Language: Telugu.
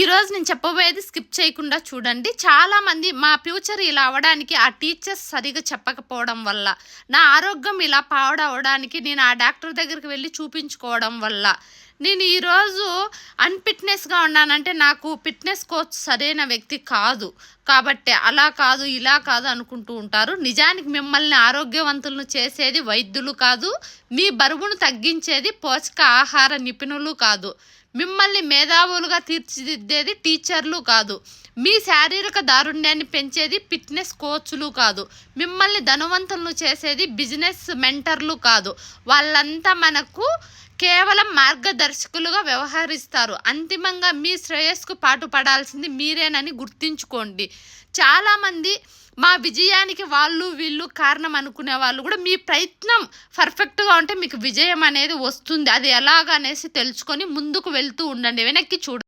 ఈరోజు నేను చెప్పబోయేది స్కిప్ చేయకుండా చూడండి. చాలామంది మా ఫ్యూచర్ ఇలా అవ్వడానికి ఆ టీచర్స్ సరిగా చెప్పకపోవడం వల్ల నా ఆరోగ్యం ఇలా పాడవడానికి నేను ఆ డాక్టర్ దగ్గరికి వెళ్ళి చూపించుకోవడం వల్ల. నేను ఈరోజు అన్ఫిట్నెస్గా ఉన్నానంటే నాకు ఫిట్నెస్ కోచ్ సరైన వ్యక్తి కాదు. కాబట్టి అలా కాదు ఇలా కాదు అనుకుంటూ ఉంటారు. నిజానికి మిమ్మల్ని ఆరోగ్యవంతులను చేసేది వైద్యులు కాదు. మీ బరువును తగ్గించేది పోషక ఆహార నిపుణులు కాదు. మిమ్మల్ని మేధావులుగా తీర్చిదిద్దేది టీచర్లు కాదు. మీ శారీరక దారుణ్యాన్ని పెంచేది ఫిట్నెస్ కోచ్లు కాదు. మిమ్మల్ని ధనవంతులను చేసేది బిజినెస్ మెంటర్లు కాదు. వాళ్ళంతా మనకు కేవలం మార్గదర్శకులుగా వ్యవహరిస్తారు. అంతిమంగా మీ శ్రేయస్కు పాటుపడాల్సింది మీరేనని గుర్తుంచుకోండి. చాలామంది మా విజయానికి వాళ్ళు వీళ్ళు కారణం అనుకునే వాళ్ళు కూడా మీ ప్రయత్నం పర్ఫెక్ట్గా ఉంటే మీకు విజయం అనేది వస్తుంది. అది ఎలాగనేసి తెలుసుకొని ముందుకు వెళ్తూ ఉండండి. వెనక్కి చూడ